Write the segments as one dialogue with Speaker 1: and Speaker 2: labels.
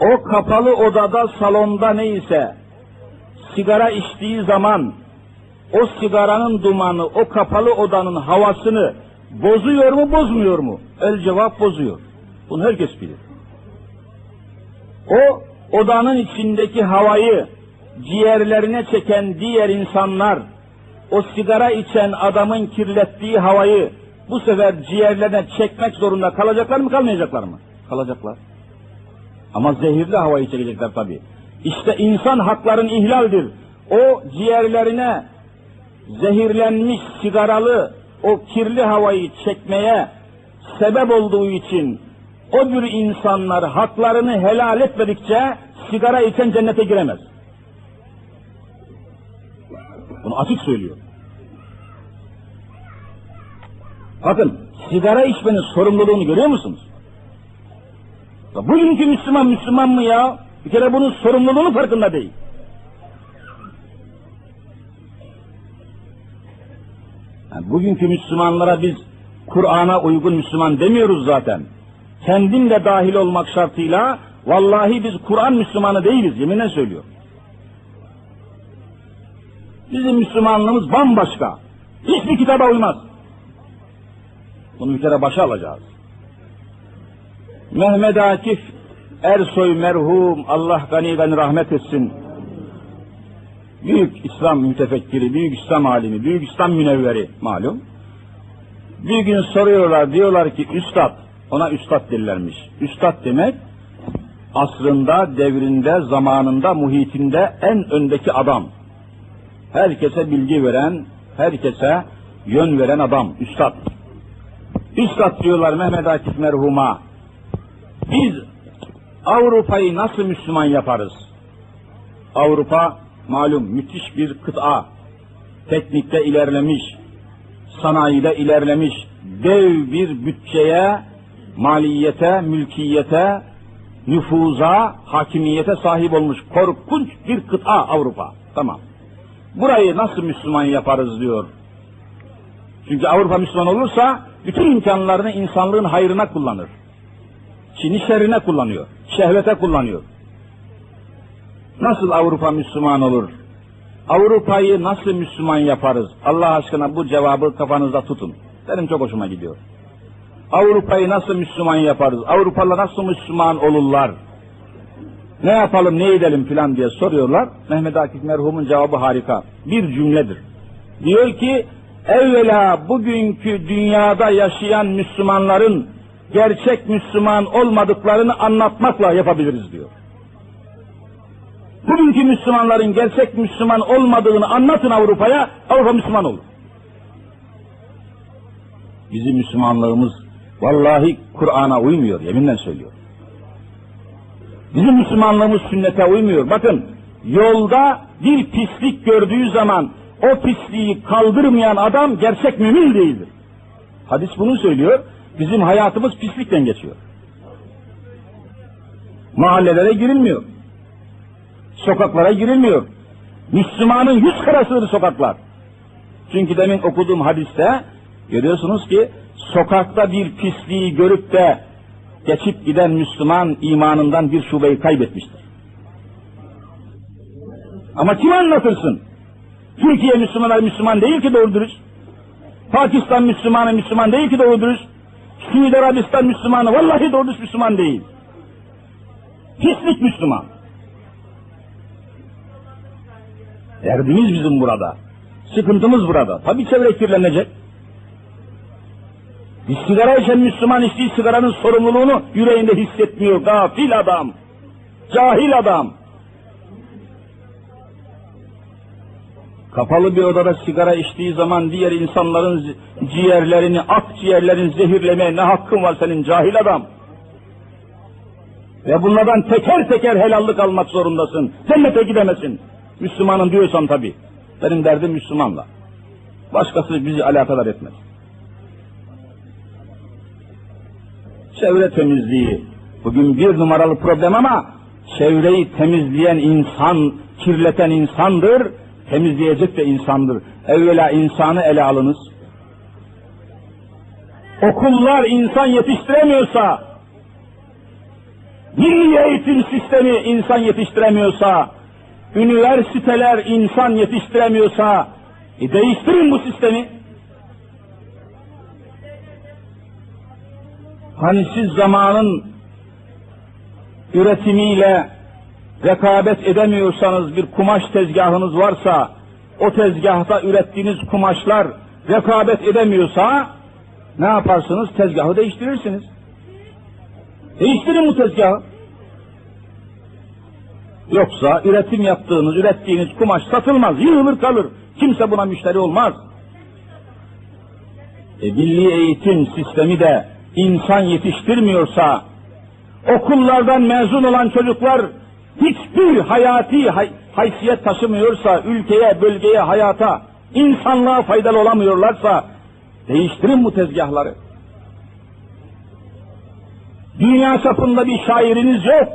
Speaker 1: o kapalı odada, salonda neyse, sigara içtiği zaman, o sigaranın dumanı, o kapalı odanın havasını bozuyor mu, bozmuyor mu? El cevap bozuyor. Bunu herkes bilir. O odanın içindeki havayı ciğerlerine çeken diğer insanlar, o sigara içen adamın kirlettiği havayı bu sefer ciğerlerine çekmek zorunda kalacaklar mı kalmayacaklar mı? Kalacaklar. Ama zehirli havayı çekecekler tabi. İşte insan hakların ihlaldir. O ciğerlerine zehirlenmiş sigaralı o kirli havayı çekmeye sebep olduğu için o tür insanlar haklarını helal etmedikçe sigara içen cennete giremez. Bunu açık söylüyor. Bakın sigara içmenin sorumluluğunu görüyor musunuz? Ya bugünkü Müslüman Müslüman mı ya? Bir kere bunun sorumluluğunu farkında değil. Yani bugünkü Müslümanlara biz Kur'an'a uygun Müslüman demiyoruz zaten. Kendin de dahil olmak şartıyla vallahi biz Kur'an Müslümanı değiliz yeminle söylüyor. Bizim Müslümanlığımız bambaşka. Hiçbir kitaba uymaz. Bunu bir kere başa alacağız. Mehmet Akif Ersoy merhum Allah gani gani rahmet etsin. Büyük İslam mütefekkiri, büyük İslam alimi, büyük İslam münevveri malum. Bir gün soruyorlar, diyorlar ki üstad, ona üstad dillermiş. Üstad demek asrında, devrinde, zamanında, muhitinde en öndeki adam. Herkese bilgi veren, herkese yön veren adam, üstad. Üstad diyorlar Mehmet Akif merhuma. Biz Avrupa'yı nasıl Müslüman yaparız? Avrupa malum müthiş bir kıta. Teknikte ilerlemiş, sanayide ilerlemiş, dev bir bütçeye, maliyete, mülkiyete, nüfuza, hakimiyete sahip olmuş korkunç bir kıta Avrupa. Tamam. Burayı nasıl Müslüman yaparız diyor. Çünkü Avrupa Müslüman olursa bütün imkanlarını insanlığın hayrına kullanır. Çin'i şerrine kullanıyor. Şehvete kullanıyor. Nasıl Avrupa Müslüman olur? Avrupa'yı nasıl Müslüman yaparız? Allah aşkına bu cevabı kafanızda tutun. Benim çok hoşuma gidiyor. Avrupa'yı nasıl Müslüman yaparız? Avrupalılar nasıl Müslüman olurlar? Ne yapalım, ne edelim filan diye soruyorlar. Mehmet Akif merhumun cevabı harika. Bir cümledir. Diyor ki, evvela bugünkü dünyada yaşayan Müslümanların gerçek Müslüman olmadıklarını anlatmakla yapabiliriz diyor. Bugünkü Müslümanların gerçek Müslüman olmadığını anlatın Avrupa'ya, Avrupa Müslüman olur. Bizim Müslümanlığımız vallahi Kur'an'a uymuyor, yeminle söylüyor. Bizim Müslümanlığımız sünnete uymuyor. Bakın, yolda bir pislik gördüğü zaman o pisliği kaldırmayan adam gerçek mümin değildir. Hadis bunu söylüyor. Bizim hayatımız pislikten geçiyor. Mahallelere girilmiyor. Sokaklara girilmiyor. Müslümanın yüz karasıdır sokaklar. Çünkü demin okuduğum hadiste görüyorsunuz ki sokakta bir pisliği görüp de geçip giden Müslüman imanından bir şubeyi kaybetmiştir. Ama kim anlatırsın? Türkiye Müslümanları Müslüman değil ki doğru dürüst. Pakistan Müslümanı Müslüman değil ki doğru dürüst. Suudi Arabistan Müslümanı vallahi doğru Müslüman değil. Pislik Müslüman. Derdimiz bizim burada. Sıkıntımız burada. Tabi çevre kirlenecek. Bir sigara içen Müslüman içtiği sigaranın sorumluluğunu yüreğinde hissetmiyor. Gafil adam. Cahil adam. Kapalı bir odada sigara içtiği zaman diğer insanların ciğerlerini, akciğerlerini zehirlemeye ne hakkın var senin cahil adam? Ve bunlardan teker teker helallik almak zorundasın. Cennete gidemezsin. Müslümanın diyorsan tabi. Benim derdim Müslümanla. Başkası bizi alakadar etmez. Çevre temizliği bugün bir numaralı problem ama çevreyi temizleyen insan, kirleten insandır, temizleyecek de insandır. Evvela insanı ele alınız. Okullar insan yetiştiremiyorsa, milli eğitim sistemi insan yetiştiremiyorsa, üniversiteler insan yetiştiremiyorsa, e değiştirin bu sistemi. Hani siz zamanın üretimiyle rekabet edemiyorsanız bir kumaş tezgahınız varsa, o tezgahta ürettiğiniz kumaşlar rekabet edemiyorsa, ne yaparsınız? Tezgahı değiştirirsiniz. Değiştirin bu tezgahı. Yoksa üretim yaptığınız, ürettiğiniz kumaş satılmaz, yığılır kalır. Kimse buna müşteri olmaz. E, milli eğitim sistemi de insan yetiştirmiyorsa, okullardan mezun olan çocuklar hiçbir hayati hay haysiyet taşımıyorsa, ülkeye, bölgeye, hayata, insanlığa faydalı olamıyorlarsa, değiştirin bu tezgahları. Dünya çapında bir şairiniz yok.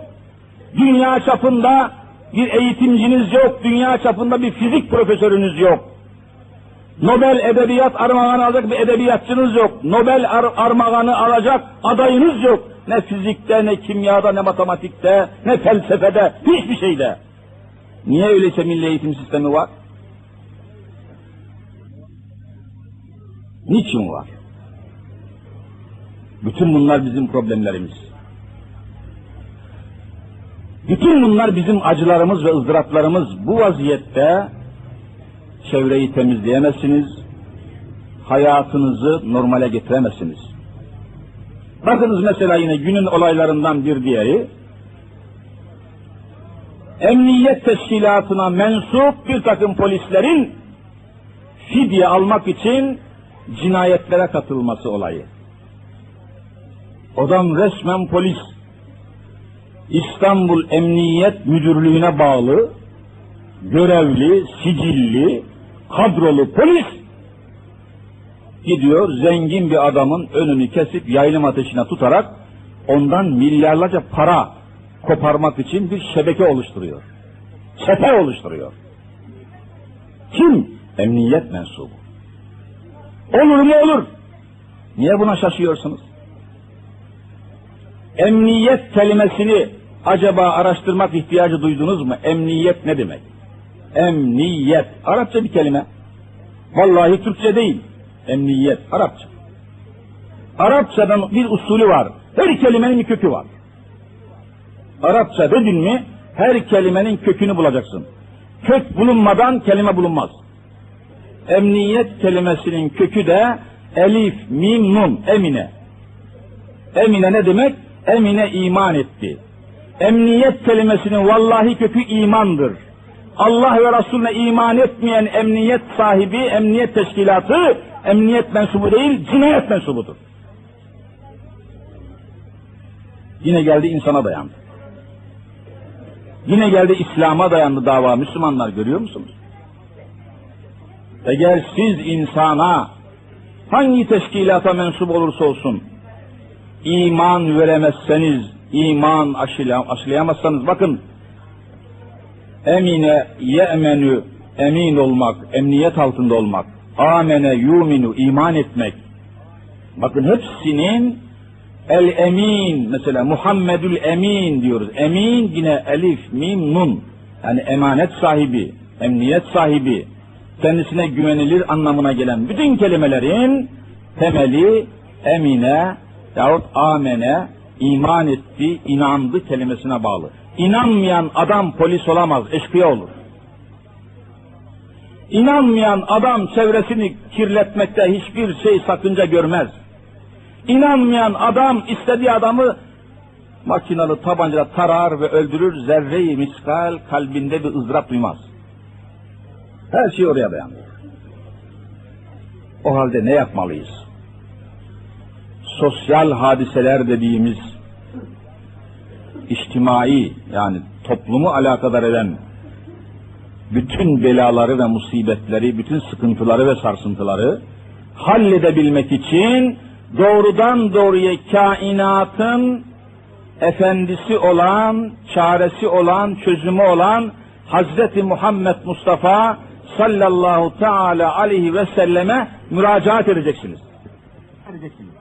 Speaker 1: Dünya çapında bir eğitimciniz yok. Dünya çapında bir fizik profesörünüz yok. Nobel Edebiyat Armağanı alacak bir edebiyatçınız yok. Nobel ar Armağanı alacak adayınız yok. Ne fizikte, ne kimyada, ne matematikte, ne felsefede, hiçbir şeyde. Niye öyleyse milli eğitim sistemi var? Niçin var? Bütün bunlar bizim problemlerimiz. Bütün bunlar bizim acılarımız ve ızdıraplarımız. Bu vaziyette çevreyi temizleyemezsiniz, hayatınızı normale getiremezsiniz. Bakınız mesela yine günün olaylarından bir diğeri, emniyet teşkilatına mensup bir takım polislerin fidye almak için cinayetlere katılması olayı. Adam resmen polis. İstanbul Emniyet Müdürlüğü'ne bağlı, görevli, sicilli, kadrolu polis gidiyor zengin bir adamın önünü kesip yaylım ateşine tutarak ondan milyarlarca para koparmak için bir şebeke oluşturuyor. Çete oluşturuyor. Kim? Emniyet mensubu. Olur mu olur? Niye buna şaşıyorsunuz? Emniyet kelimesini acaba araştırmak ihtiyacı duydunuz mu? Emniyet ne demek? Emniyet. Arapça bir kelime. Vallahi Türkçe değil. Emniyet. Arapça. Arapçadan bir usulü var. Her kelimenin bir kökü var. Arapça dedin mi her kelimenin kökünü bulacaksın. Kök bulunmadan kelime bulunmaz. Emniyet kelimesinin kökü de elif, mim, nun, emine. Emine ne demek? Emine iman etti. Emniyet kelimesinin vallahi kökü imandır. Allah ve Resulüne iman etmeyen emniyet sahibi, emniyet teşkilatı, emniyet mensubu değil, cinayet mensubudur. Yine geldi insana dayandı. Yine geldi İslam'a dayandı dava. Müslümanlar görüyor musunuz? Eğer siz insana hangi teşkilata mensup olursa olsun iman veremezseniz, iman aşılayamazsanız bakın emine ye'menü emin olmak, emniyet altında olmak, amene yuminu iman etmek. Bakın hepsinin el emin mesela Muhammedül emin diyoruz. Emin yine elif, mim, nun. Yani emanet sahibi, emniyet sahibi, kendisine güvenilir anlamına gelen bütün kelimelerin temeli emine yahut amene iman etti, inandı kelimesine bağlı. İnanmayan adam polis olamaz, eşkıya olur. İnanmayan adam çevresini kirletmekte hiçbir şey sakınca görmez. İnanmayan adam istediği adamı makinalı tabancayla tarar ve öldürür, zerre-i miskal kalbinde bir ızdırap duymaz. Her şey oraya dayanıyor. O halde ne yapmalıyız? Sosyal hadiseler dediğimiz içtimai yani toplumu alakadar eden bütün belaları ve musibetleri, bütün sıkıntıları ve sarsıntıları halledebilmek için doğrudan doğruya kainatın efendisi olan, çaresi olan, çözümü olan Hazreti Muhammed Mustafa sallallahu teala aleyhi ve selleme müracaat edeceksiniz. edeceksiniz.